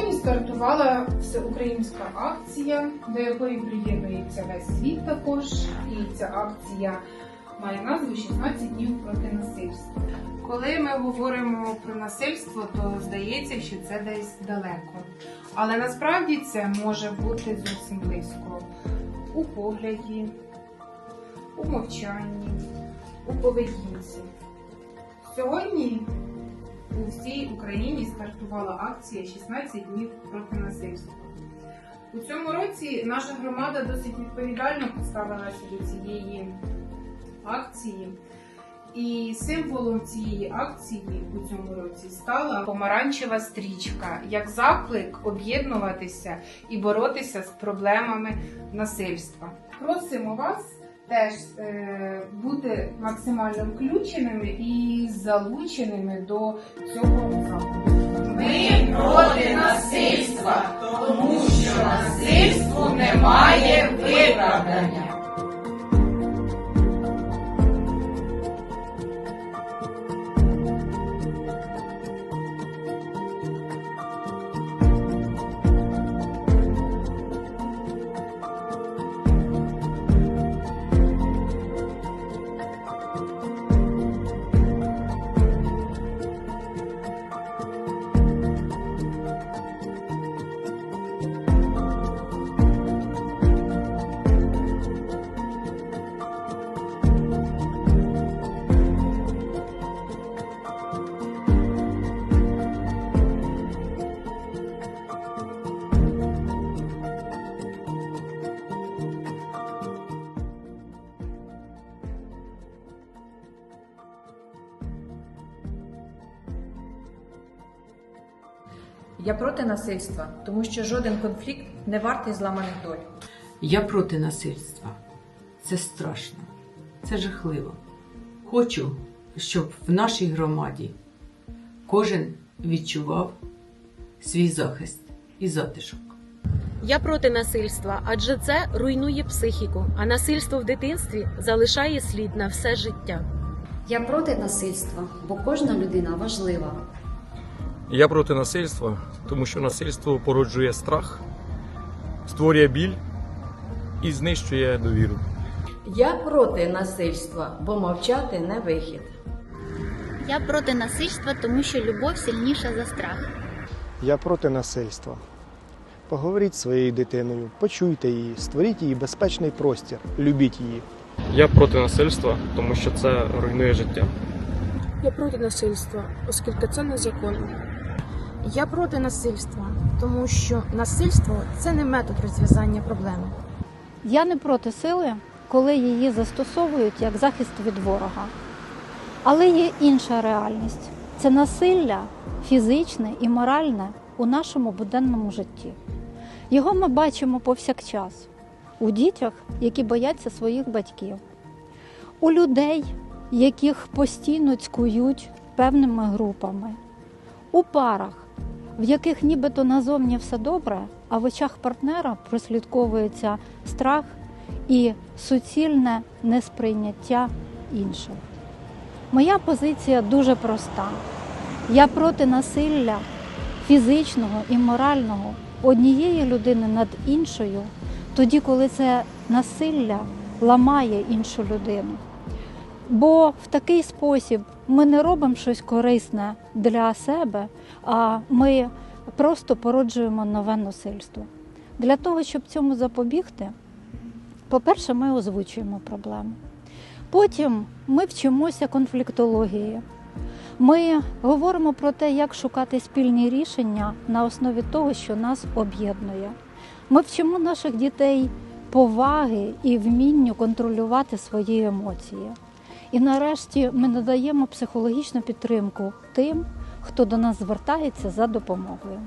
Сьогодні стартувала всеукраїнська акція, до якої приєднується весь світ також. І ця акція має назву «16 днів проти насильства. Коли ми говоримо про насильство, то здається, що це десь далеко. Але насправді це може бути зовсім близько у погляді, у мовчанні, у поведінці. Сьогодні у всій Україні стартувала акція «16 днів проти насильства. У цьому році наша громада досить відповідально поставилася до цієї акції. І символом цієї акції у цьому році стала помаранчева стрічка як заклик об'єднуватися і боротися з проблемами насильства. Просимо вас теж е, бути максимально включеними і залученими до цього заходу. Ми проти насильства, тому що насильству немає виправдання. Я проти насильства, тому що жоден конфлікт не вартий зламаних доль. Я проти насильства. Це страшно, це жахливо. Хочу, щоб в нашій громаді кожен відчував свій захист і затишок. Я проти насильства, адже це руйнує психіку, а насильство в дитинстві залишає слід на все життя. Я проти насильства, бо кожна людина важлива. Я проти насильства, тому що насильство породжує страх, створює біль і знищує довіру. Я проти насильства, бо мовчати не вихід. Я проти насильства, тому що любов сильніша за страх. Я проти насильства. Поговоріть зі своєю дитиною, почуйте її, створіть їй безпечний простір, любіть її. Я проти насильства, тому що це руйнує життя. Я проти насильства, оскільки це незаконно. Я проти насильства, тому що насильство це не метод розв'язання проблеми. Я не проти сили, коли її застосовують як захист від ворога. Але є інша реальність це насилля фізичне і моральне у нашому буденному житті. Його ми бачимо повсякчас у дітях, які бояться своїх батьків, у людей, яких постійно цькують певними групами, у парах, в яких нібито назовні все добре, а в очах партнера прослідковується страх і суцільне несприйняття інших. Моя позиція дуже проста. Я проти насилля фізичного і морального однієї людини над іншою, тоді, коли це насилля ламає іншу людину. Бо в такий спосіб ми не робимо щось корисне для себе, а ми просто породжуємо нове насильство. Для того, щоб цьому запобігти, по-перше, ми озвучуємо проблему. Потім ми вчимося конфліктології. Ми говоримо про те, як шукати спільні рішення на основі того, що нас об'єднує. Ми вчимо наших дітей поваги і вмінню контролювати свої емоції. І нарешті ми надаємо психологічну підтримку тим, хто до нас звертається за допомогою.